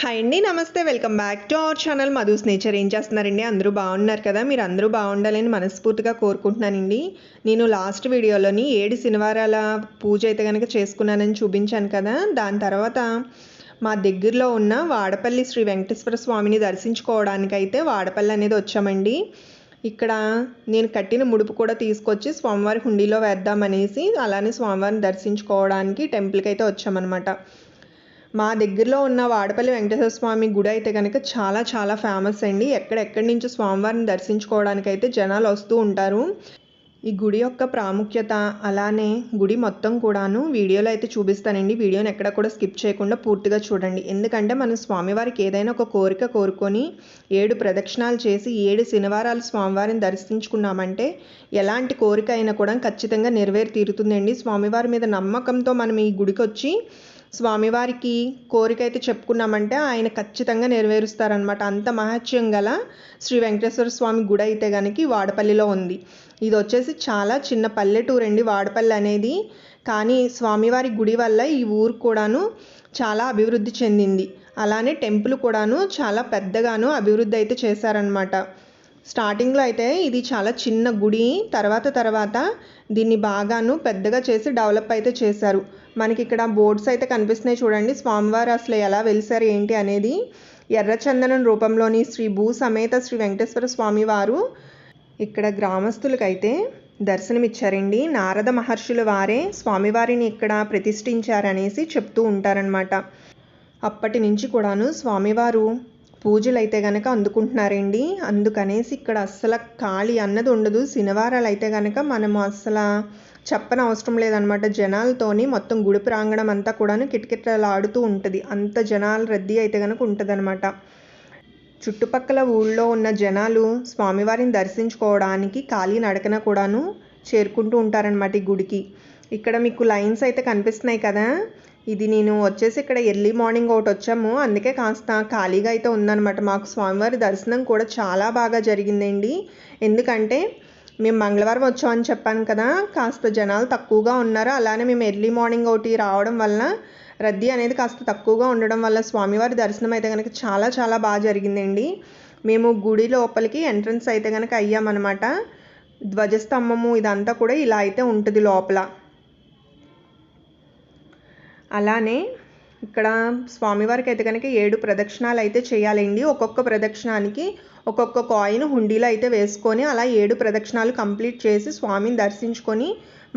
Hi అండి నమస్తే. Welcome back to our channel Madhu's nature ఏం చేస్తున్నారండి? అందరూ బాగున్నారు కదా? మీరు అందరూ బాగుండాలని మనస్ఫూర్తిగా కోరుకుంటున్నానండి. నేను లాస్ట్ వీడియోలోని ఏడు శనివారాల పూజ అయితే కనుక చేసుకున్నానని చూపించాను కదా? దాని తర్వాత మా దగ్గరలో ఉన్న వాడపల్లి శ్రీ వెంకటేశ్వర స్వామిని దర్శించుకోవడానికైతే వాడపల్లి అనేది వచ్చామండి. ఇక్కడ నేను కట్టిన ముడుపు కూడా తీసుకొచ్చి స్వామివారి హుండీలో వేద్దామనేసి అలానే స్వామివారిని దర్శించుకోవడానికి టెంపుల్కి అయితే వచ్చామన్నమాట. మా దగ్గరలో ఉన్న వాడపల్లి వెంకటేశ్వర స్వామి గుడి అయితే కనుక చాలా చాలా ఫేమస్ అండి. ఎక్కడెక్కడి నుంచో స్వామివారిని దర్శించుకోవడానికి అయితే జనాలు వస్తూ ఉంటారు. ఈ గుడి యొక్క ప్రాముఖ్యత అలానే గుడి మొత్తం కూడాను వీడియోలో అయితే చూపిస్తానండి. వీడియోని ఎక్కడ కూడా స్కిప్ చేయకుండా పూర్తిగా చూడండి. ఎందుకంటే మనం స్వామివారికి ఏదైనా ఒక కోరిక కోరుకొని ఏడు ప్రదక్షిణాలు చేసి ఏడు శనివారాలు స్వామివారిని దర్శించుకున్నామంటే ఎలాంటి కోరిక అయినా కూడా ఖచ్చితంగా నెరవేరు తీరుతుందండి. స్వామివారి మీద నమ్మకంతో మనం ఈ గుడికి వచ్చి స్వామివారికి కోరిక అయితే చెప్పుకున్నామంటే ఆయన ఖచ్చితంగా నెరవేరుస్తారనమాట అంత మహత్యం గల శ్రీ వెంకటేశ్వర స్వామి గుడి అయితే కనుక వాడపల్లిలో ఉంది. ఇది వచ్చేసి చాలా చిన్న పల్లెటూరు అండి వాడపల్లి అనేది. కానీ స్వామివారి గుడి వల్ల ఈ ఊరు కూడాను చాలా అభివృద్ధి చెందింది. అలానే టెంపుల్ కూడాను చాలా పెద్దగాను అభివృద్ధి అయితే చేశారనమాట స్టార్టింగ్లో అయితే ఇది చాలా చిన్న గుడి తర్వాత తర్వాత దీన్ని బాగాను పెద్దగా చేసి డెవలప్ అయితే చేశారు. మనకి ఇక్కడ బోర్డ్స్ అయితే కనిపిస్తున్నాయి చూడండి. స్వామివారు అసలు ఎలా వెలిసారు ఏంటి అనేది ఎర్రచందనం రూపంలోని శ్రీ భూ సమేత శ్రీ వెంకటేశ్వర స్వామి వారు ఇక్కడ గ్రామస్తులకైతే దర్శనమిచ్చారండి. నారద మహర్షుల వారే స్వామివారిని ఇక్కడ ప్రతిష్ఠించారనేసి చెప్తూ ఉంటారనమాట అప్పటి నుంచి కూడాను స్వామివారు పూజలు అయితే కనుక అందుకుంటున్నారండి. అందుకనేసి ఇక్కడ అస్సలు ఖాళీ అన్నది ఉండదు. శనివారాలు అయితే కనుక మనము అస్సలు చెప్పని అవసరం లేదనమాట. జనాలతోని మొత్తం గుడి ప్రాంగణం అంతా కూడాను కిటకిటలాడుతూ ఉంటుంది. అంత జనాల రద్దీ అయితే కనుక ఉంటుందన్నమాట చుట్టుపక్కల ఊళ్ళో ఉన్న జనాలు స్వామివారిని దర్శించుకోవడానికి ఖాళీ నడకన కూడాను చేరుకుంటూ ఉంటారనమాట ఈ గుడికి. ఇక్కడ మీకు లైన్స్ అయితే కనిపిస్తున్నాయి కదా. ఇది నేను వచ్చేసి ఇక్కడ ఎర్లీ మార్నింగ్ ఒకటి వచ్చాము. అందుకే కాస్త ఖాళీగా అయితే ఉందన్నమాట మాకు స్వామివారి దర్శనం కూడా చాలా బాగా జరిగిందండి. ఎందుకంటే మేము మంగళవారం వచ్చామని చెప్పాను కదా కాస్త జనాలు తక్కువగా ఉన్నారు. అలానే మేము ఎర్లీ మార్నింగ్ ఒకటి రావడం వల్ల రద్దీ అనేది కాస్త తక్కువగా ఉండడం వల్ల స్వామివారి దర్శనం అయితే కనుక చాలా చాలా బాగా జరిగిందండి. మేము గుడి లోపలికి ఎంట్రన్స్ అయితే కనుక అయ్యామన్నమాట. ధ్వజస్తంభము ఇదంతా కూడా ఇలా అయితే ఉంటుంది లోపల. అలానే ఇక్కడ స్వామివారికి అయితే కనుక ఏడు ప్రదక్షిణాలు అయితే చేయాలండి. ఒక్కొక్క ప్రదక్షిణానికి ఒక్కొక్క కాయిన్ హుండీలో అయితే వేసుకొని అలా ఏడు ప్రదక్షిణాలు కంప్లీట్ చేసి స్వామిని దర్శించుకొని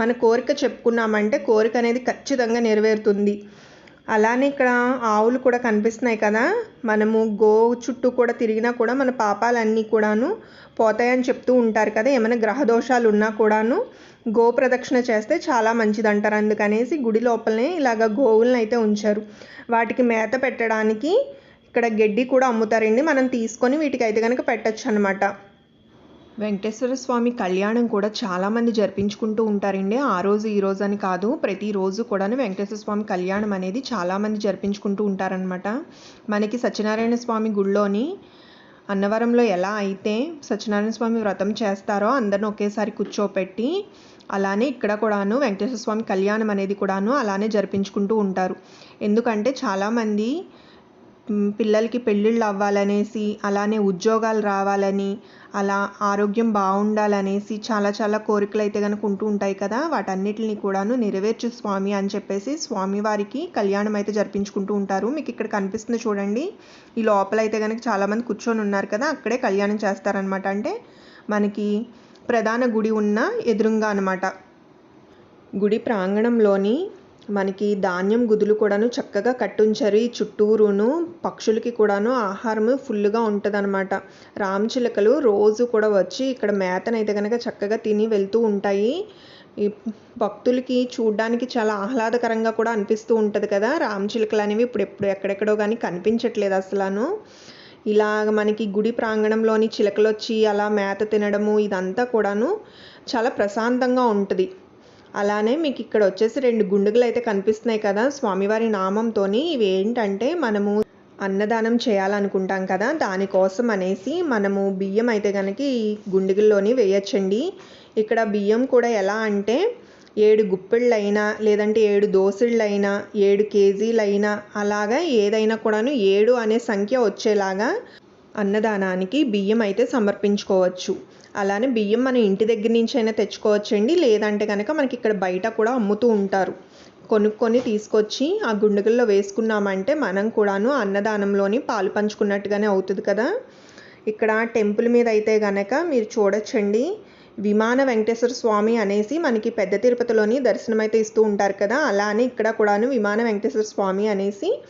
మన కోరిక చెప్పుకున్నామంటే కోరిక అనేది ఖచ్చితంగా నెరవేరుతుంది. అలానే ఇక్కడ ఆవులు కూడా కనిపిస్తున్నాయి కదా. మనము గో చుట్టూ కూడా తిరిగినా కూడా మన పాపాలన్నీ కూడాను పోతాయని చెప్తూ ఉంటారు కదా. ఏమైనా గ్రహ దోషాలు ఉన్నా కూడాను గో ప్రదక్షిణ చేస్తే చాలా మంచిది అంటారు అందుకనేసి గుడి లోపలనే ఇలాగ గోవులను అయితే ఉంచారు. వాటికి మేత పెట్టడానికి ఇక్కడ గడ్డి కూడా అమ్ముతారండి. మనం తీసుకొని వీటికి అయితే కనుక పెట్టచ్చు అనమాట వెంకటేశ్వర స్వామి కళ్యాణం కూడా చాలామంది జరిపించుకుంటూ ఉంటారండి. ఆ రోజు ఈ రోజు అని కాదు ప్రతిరోజు కూడాను వెంకటేశ్వర స్వామి కళ్యాణం అనేది చాలామంది జరిపించుకుంటూ ఉంటారనమాట మనకి సత్యనారాయణ స్వామి గుళ్ళోని అన్నవరంలో ఎలా అయితే సత్యనారాయణ స్వామి వ్రతం చేస్తారో అందరిని ఒకేసారి కూర్చోపెట్టి అలానే ఇక్కడ కూడాను వెంకటేశ్వర స్వామి కళ్యాణం అనేది కూడాను అలానే జరిపించుకుంటూ ఉంటారు. ఎందుకంటే చాలామంది పిల్లలకి పెళ్ళిళ్ళు అవ్వాలనేసి అలానే ఉద్యోగాలు రావాలని అలా ఆరోగ్యం బాగుండాలనేసి చాలా చాలా కోరికలు అయితే కనుక ఉంటూ ఉంటాయి కదా వాటన్నిటిని కూడాను నెరవేర్చు స్వామి అని చెప్పేసి స్వామివారికి కళ్యాణం అయితే జరిపించుకుంటూ ఉంటారు. మీకు ఇక్కడ కనిపిస్తుంది చూడండి ఈ లోపల అయితే కనుక చాలామంది కూర్చొని ఉన్నారు కదా అక్కడే కళ్యాణం చేస్తారనమాట అంటే మనకి ప్రధాన గుడి ఉన్న ఎదురుగా అనమాట గుడి ప్రాంగణంలోని మనకి ధాన్యం గుదులు కూడాను చక్కగా కట్టుంచారు. ఈ చుట్టూరును పక్షులకి కూడాను ఆహారం ఫుల్గా ఉంటుందన్నమాట. రామచిలకలు రోజు కూడా వచ్చి ఇక్కడ మేతనైతే కనుక చక్కగా తిని వెళ్తూ ఉంటాయి. ఈ భక్తులకి చూడడానికి చాలా ఆహ్లాదకరంగా కూడా అనిపిస్తూ ఉంటుంది కదా. రామచిలుకలు అనేవి ఇప్పుడు ఎప్పుడు ఎక్కడెక్కడో కానీ కనిపించట్లేదు అసలు ఇలాగ మనకి గుడి ప్రాంగణంలోని చిలకలు వచ్చి అలా మేత తినడము ఇదంతా కూడాను చాలా ప్రశాంతంగా ఉంటుంది. అలానే మీకు ఇక్కడ వచ్చేసి రెండు గుండుగలు అయితే కనిపిస్తున్నాయి కదా. స్వామివారి నామంతో ఇవి ఏంటంటే మనము అన్నదానం చేయాలనుకుంటాం కదా. దానికోసం అనేసి మనము బియ్యం అయితే కనుక ఈ గుండుగుల్లోని వేయచ్చండి. ఇక్కడ బియ్యం కూడా ఎలా అంటే ఏడు గుప్పిళ్ళైనా లేదంటే ఏడు దోసిళ్ళైనా ఏడు కేజీలైనా అలాగా ఏదైనా కూడాను ఏడు అనే సంఖ్య వచ్చేలాగా అన్నదానానికి బియ్యం అయితే సమర్పించుకోవచ్చు. అలానే బియ్యం మన ఇంటి దగ్గర నుంచి అయినా తెచ్చుకోవచ్చండి. లేదంటే కనుక మనకి ఇక్కడ బయట కూడా అమ్ముతూ ఉంటారు. కొనుక్కొని తీసుకొచ్చి ఆ గుండెల్లో వేసుకున్నామంటే మనం కూడాను అన్నదానంలోని పాలు పంచుకున్నట్టుగానే అవుతుంది కదా. ఇక్కడ టెంపుల్ మీద అయితే గనక మీరు చూడొచ్చండి. విమాన వెంకటేశ్వర స్వామి అనేసి మనకి పెద్ద తిరుపతిలోని దర్శనం అయితే ఇస్తూ ఉంటారు కదా. అలానే ఇక్కడ కూడాను విమాన వెంకటేశ్వర స్వామి అనేసి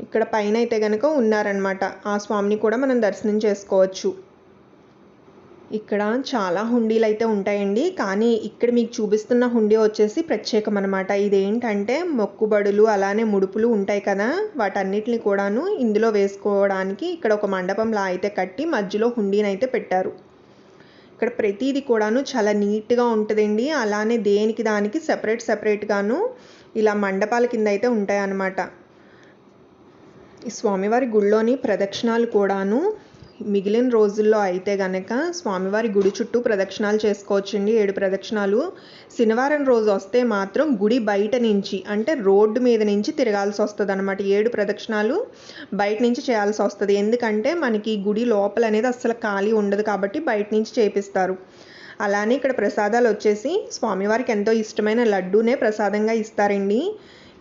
ఇక్కడ పైన అయితే కనుక ఉన్నారనమాట ఆ స్వామిని కూడా మనం దర్శనం చేసుకోవచ్చు. ఇక్కడ చాలా హుండీలు అయితే ఉంటాయండి. కానీ ఇక్కడ మీకు చూపిస్తున్న హుండీ వచ్చేసి ప్రత్యేకం అనమాట ఇదేంటంటే మొక్కుబడులు అలానే ముడుపులు ఉంటాయి కదా. వాటన్నిటిని కూడాను ఇందులో వేసుకోవడానికి ఇక్కడ ఒక మండపంలా అయితే కట్టి మధ్యలో హుండీని అయితే పెట్టారు. ఇక్కడ ప్రతిదీ కూడాను చాలా నీట్గా ఉంటుందండి. అలానే దేనికి దానికి సెపరేట్ సెపరేట్గాను ఇలా మండపాల కింద అయితే ఉంటాయి అన్నమాట ఈ స్వామివారి గుళ్ళోని ప్రదక్షిణాలు కూడాను మిగిలిన రోజుల్లో అయితే గనక స్వామివారి గుడి చుట్టూ ప్రదక్షిణాలు చేసుకోవచ్చండి. ఏడు ప్రదక్షిణాలు. శనివారం రోజు వస్తే మాత్రం గుడి బయట నుంచి అంటే రోడ్డు మీద నుంచి తిరగాల్సి వస్తుంది అనమాట ఏడు ప్రదక్షిణాలు బయట నుంచి చేయాల్సి వస్తుంది. ఎందుకంటే మనకి గుడి లోపల అనేది అస్సలు ఖాళీ ఉండదు కాబట్టి బయట నుంచి చేపిస్తారు. అలానే ఇక్కడ ప్రసాదాలు వచ్చేసి స్వామివారికి ఎంతో ఇష్టమైన లడ్డూనే ప్రసాదంగా ఇస్తారండి.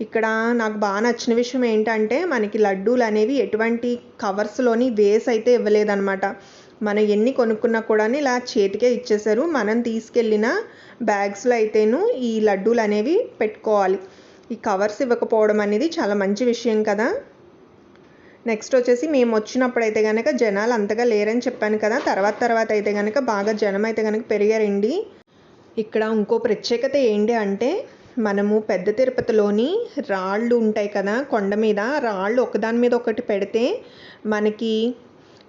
ఇక్కడ నాకు బాగా నచ్చిన విషయం ఏంటంటే మనకి లడ్డూలు అనేవి ఎటువంటి కవర్స్లోని వేస్ అయితే ఇవ్వలేదన్నమాట. మనం ఎన్ని కొనుక్కున్నా కూడా ఇలా చేతికే ఇచ్చేసారు మనం తీసుకెళ్ళిన బ్యాగ్స్లో అయితేను ఈ లడ్డూలు అనేవి పెట్టుకోవాలి. ఈ కవర్స్ ఇవ్వకపోవడం అనేది చాలా మంచి విషయం కదా. నెక్స్ట్ వచ్చేసి మేము వచ్చినప్పుడు అయితే కనుక జనాలు అంతగా లేరని చెప్పాను కదా. తర్వాత తర్వాత అయితే కనుక బాగా జనం అయితే కనుక పెరిగారండి. ఇక్కడ ఇంకో ప్రత్యేకత ఏంటి అంటే మనము పెద్ద తిరుపతిలోని రాళ్ళు ఉంటాయి కదా కొండ మీద రాళ్ళు ఒకదాని మీద ఒకటి పెడితే మనకి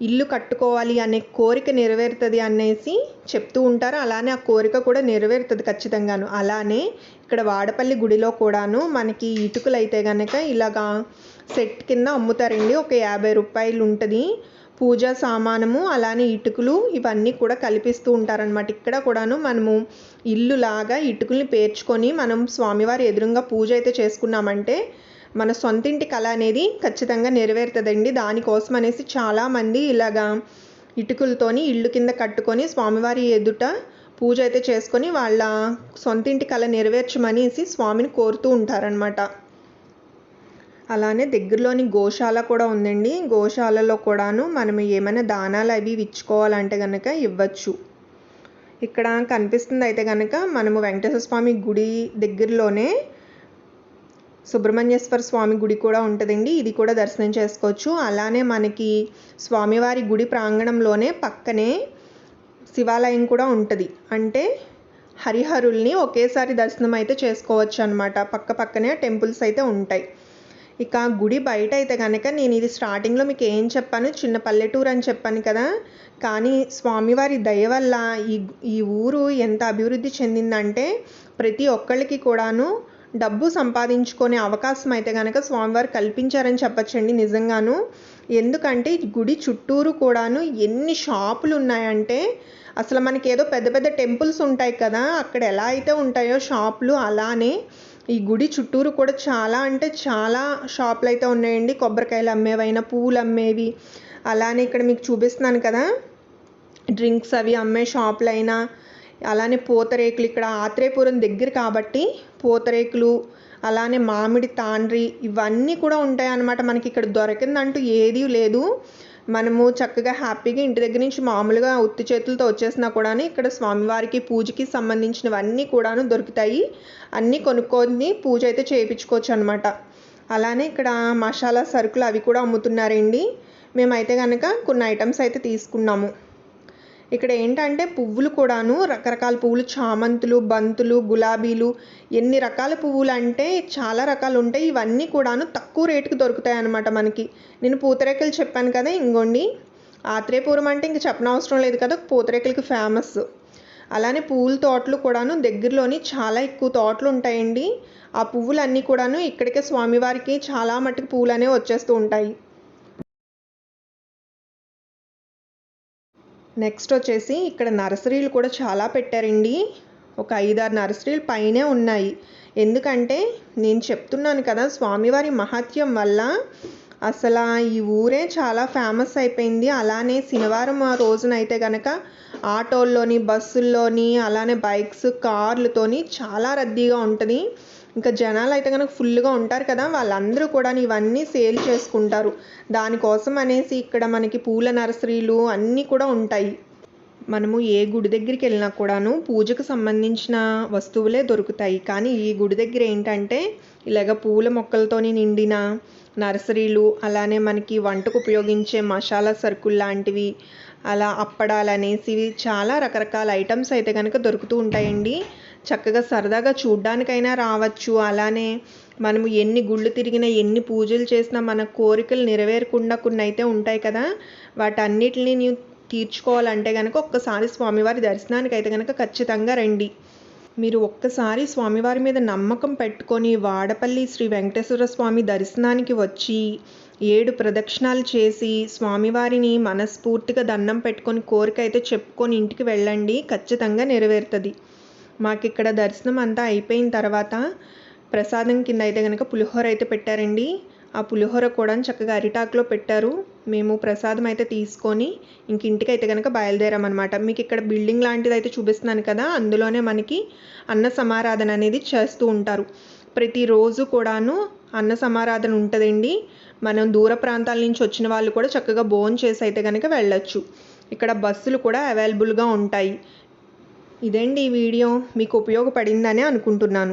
ఇల్లు కట్టుకోవాలి అనే కోరిక నెరవేరుతుంది అనేసి చెప్తూ ఉంటారు. అలానే ఆ కోరిక కూడా నెరవేరుతుంది ఖచ్చితంగాను. అలానే ఇక్కడ వాడపల్లి గుడిలో కూడాను మనకి ఇటుకలు అయితే కనుక ఇలాగా సెట్ కింద అమ్ముతారండి. ఒక యాభై రూపాయలు ఉంటుంది పూజా సామానము అలానే ఇటుకలు ఇవన్నీ కూడా కల్పిస్తూ ఉంటారనమాట ఇక్కడ కూడాను మనము ఇల్లు లాగా ఇటుకల్ని పేర్చుకొని మనం స్వామివారి ఎదురుగా పూజ అయితే చేసుకున్నామంటే మన సొంతింటి కళ అనేది ఖచ్చితంగా నెరవేరుతుందండి. దానికోసం అనేసి చాలామంది ఇలాగా ఇటుకలతోని ఇల్లు కింద కట్టుకొని స్వామివారి ఎదుట పూజ అయితే చేసుకొని వాళ్ళ సొంతింటి కళ నెరవేర్చమనేసి స్వామిని కోరుతూ ఉంటారనమాట అలానే దగ్గరలోని గోశాల కూడా ఉందండి. గోశాలలో కూడాను మనం ఏమైనా దానాలు అవి ఇచ్చుకోవాలంటే కనుక ఇవ్వచ్చు. ఇక్కడ కనిపిస్తుంది అయితే కనుక మనము వెంకటేశ్వర స్వామి గుడి దగ్గరలోనే సుబ్రహ్మణ్యేశ్వర స్వామి గుడి కూడా ఉంటుందండి. ఇది కూడా దర్శనం చేసుకోవచ్చు. అలానే మనకి స్వామివారి గుడి ప్రాంగణంలోనే పక్కనే శివాలయం కూడా ఉంటుంది. అంటే హరిహరుల్ని ఒకేసారి దర్శనం అయితే చేసుకోవచ్చు అనమాట పక్క పక్కనే టెంపుల్స్ అయితే ఉంటాయి. ఇక గుడి బయట అయితే కనుక నేను ఇది స్టార్టింగ్లో మీకు ఏం చెప్పాను? చిన్న పల్లెటూరు అని చెప్పాను కదా. కానీ స్వామివారి దయ వల్ల ఈ ఈ ఊరు ఎంత అభివృద్ధి చెందిందంటే ప్రతి ఒక్కళ్ళకి కూడాను డబ్బు సంపాదించుకునే అవకాశం అయితే కనుక స్వామివారు కల్పించారని చెప్పచ్చండి నిజంగాను. ఎందుకంటే గుడి చుట్టూరు కూడాను ఎన్ని షాపులు ఉన్నాయంటే అసలు మనకి ఏదో పెద్ద పెద్ద టెంపుల్స్ ఉంటాయి కదా. అక్కడ ఎలా అయితే ఉంటాయో షాపులు అలానే ఈ గుడి చుట్టూరు కూడా చాలా అంటే చాలా షాపులు అయితే ఉన్నాయండి. కొబ్బరికాయలు అమ్మేవైనా పువ్వులు అమ్మేవి. అలానే ఇక్కడ మీకు చూపిస్తున్నాను కదా. డ్రింక్స్ అవి అమ్మే షాపులు అయినా అలానే పూతరేకులు ఇక్కడ ఆత్రేయపురం దగ్గర కాబట్టి పూతరేకులు అలానే మామిడి తాండ్రి ఇవన్నీ కూడా ఉంటాయి అన్నమాట మనకి ఇక్కడ దొరికిందంటూ ఏదీ లేదు. మనము చక్కగా హ్యాపీగా ఇంటి దగ్గర నుంచి మామూలుగా ఉత్తి చేతులతో వచ్చేసినా కూడా ఇక్కడ స్వామివారికి పూజకి సంబంధించినవన్నీ కూడాను దొరుకుతాయి. అన్నీ కొనుక్కొని పూజ అయితే చేయించుకోవచ్చు అనమాట అలానే ఇక్కడ మసాలా సరుకులు అవి కూడా అమ్ముతున్నారండి. మేమైతే కనుక కొన్ని ఐటమ్స్ అయితే తీసుకున్నాము. ఇక్కడ ఏంటంటే పువ్వులు కూడాను రకరకాల పువ్వులు చామంతులు బంతులు గులాబీలు ఎన్ని రకాల పువ్వులు అంటే చాలా రకాలు ఉంటాయి. ఇవన్నీ కూడాను తక్కువ రేటుకి దొరుకుతాయి అన్నమాట మనకి. నేను పూతరేకలు చెప్పాను కదా ఇంకోండి ఆత్రేయపురం అంటే ఇంక చెప్పనవసరం లేదు కదా పూతరేకలకి ఫేమస్ అలానే పువ్వుల తోటలు కూడాను దగ్గరలోని చాలా ఎక్కువ తోటలు ఉంటాయండి. ఆ పువ్వులన్నీ కూడాను ఇక్కడికే స్వామివారికి చాలా మట్టుకు పువ్వులు అనేవి వచ్చేస్తూ ఉంటాయి. నెక్స్ట్ వచ్చేసి ఇక్కడ నర్సరీలు కూడా చాలా పెట్టారండి. ఒక ఐదారు నర్సరీలు పైనే ఉన్నాయి. ఎందుకంటే నేను చెప్తున్నాను కదా స్వామివారి మహత్యం వల్ల అసలు ఈ ఊరే చాలా ఫేమస్ అయిపోయింది. అలానే శనివారం ఆ రోజునైతే కనుక ఆటోల్లోని బస్సుల్లోని అలానే బైక్స్ కార్లతోని చాలా రద్దీగా ఉంటుంది. ఇంకా జనాలు అయితే కనుక ఫుల్గా ఉంటారు కదా వాళ్ళందరూ కూడా ఇవన్నీ సేల్ చేసుకుంటారు. దానికోసం అనేసి ఇక్కడ మనకి పూల నర్సరీలు అన్నీ కూడా ఉంటాయి. మనము ఏ గుడి దగ్గరికి వెళ్ళినా కూడాను పూజకు సంబంధించిన వస్తువులే దొరుకుతాయి. కానీ ఈ గుడి దగ్గర ఏంటంటే ఇలాగ పూల మొక్కలతోని నిండిన నర్సరీలు అలానే మనకి వంటకు ఉపయోగించే మసాలా సరుకులు లాంటివి అలా అప్పడాలు అనేసి చాలా రకరకాల ఐటమ్స్ అయితే కనుక దొరుకుతూ ఉంటాయండి. చక్కగా సరదాగా చూడ్డానికైనా రావచ్చు. అలానే మనము ఎన్ని గుళ్ళు తిరిగినా ఎన్ని పూజలు చేసినా మన కోరికలు నెరవేరకుండా కొన్ని అయితే ఉంటాయి కదా. వాటన్నిటిని నీవు తీర్చుకోవాలంటే కనుక ఒక్కసారి స్వామివారి దర్శనానికి అయితే కనుక ఖచ్చితంగా రండి. మీరు ఒక్కసారి స్వామివారి మీద నమ్మకం పెట్టుకొని వాడపల్లి శ్రీ వెంకటేశ్వర స్వామి దర్శనానికి వచ్చి ఏడు ప్రదక్షిణాలు చేసి స్వామివారిని మనస్ఫూర్తిగా దండం పెట్టుకొని కోరిక అయితే చెప్పుకొని ఇంటికి వెళ్ళండి. ఖచ్చితంగా నెరవేరుతుంది. మాకు ఇక్కడ దర్శనం అంతా అయిపోయిన తర్వాత ప్రసాదం కింద అయితే కనుక పులిహోర అయితే పెట్టారండి. ఆ పులిహోర కూడా చక్కగా అరిటాకులో పెట్టారు. మేము ప్రసాదం అయితే తీసుకొని ఇంక ఇంటికి అయితే కనుక బయలుదేరామన్నమాట. మీకు ఇక్కడ బిల్డింగ్ లాంటిది అయితే చూపిస్తున్నాను కదా అందులోనే మనకి అన్న సమారాధన అనేది చేస్తూ ఉంటారు. ప్రతిరోజు కూడాను అన్న సమారాధన ఉంటుందండి. మనం దూర ప్రాంతాల నుంచి వచ్చిన వాళ్ళు కూడా చక్కగా భోజనం చేసి అయితే కనుక వెళ్ళచ్చు. ఇక్కడ బస్సులు కూడా అవైలబుల్గా ఉంటాయి. ఇదండి ఈ వీడియో. మీకు ఉపయోగపడిందని అనుకుంటున్నాను.